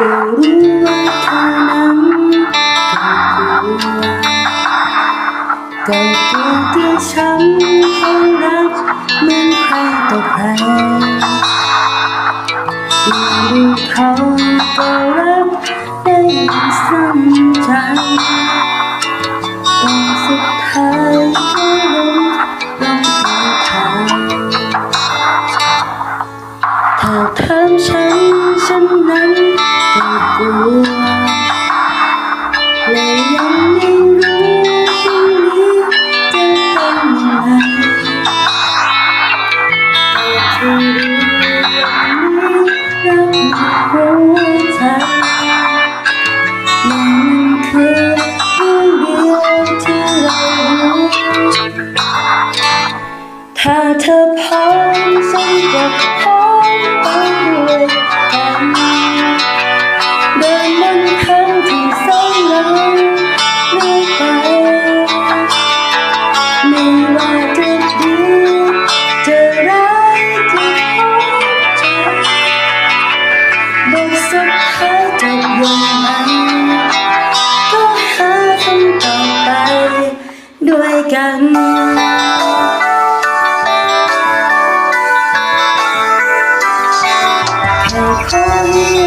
ก็รู้ว่าเธอนั้นก็กลัวก็กลัวที่ฉันคงรักเหมือนใครต่อใครดูเขาก็รักได้อย่ หัวใจมันคือเรื่องเดียวที่เรารู้ถ้าเธอพอ ยจะยังไงก็หาคำตอบไปด้วยกันแค่ขอให้เรา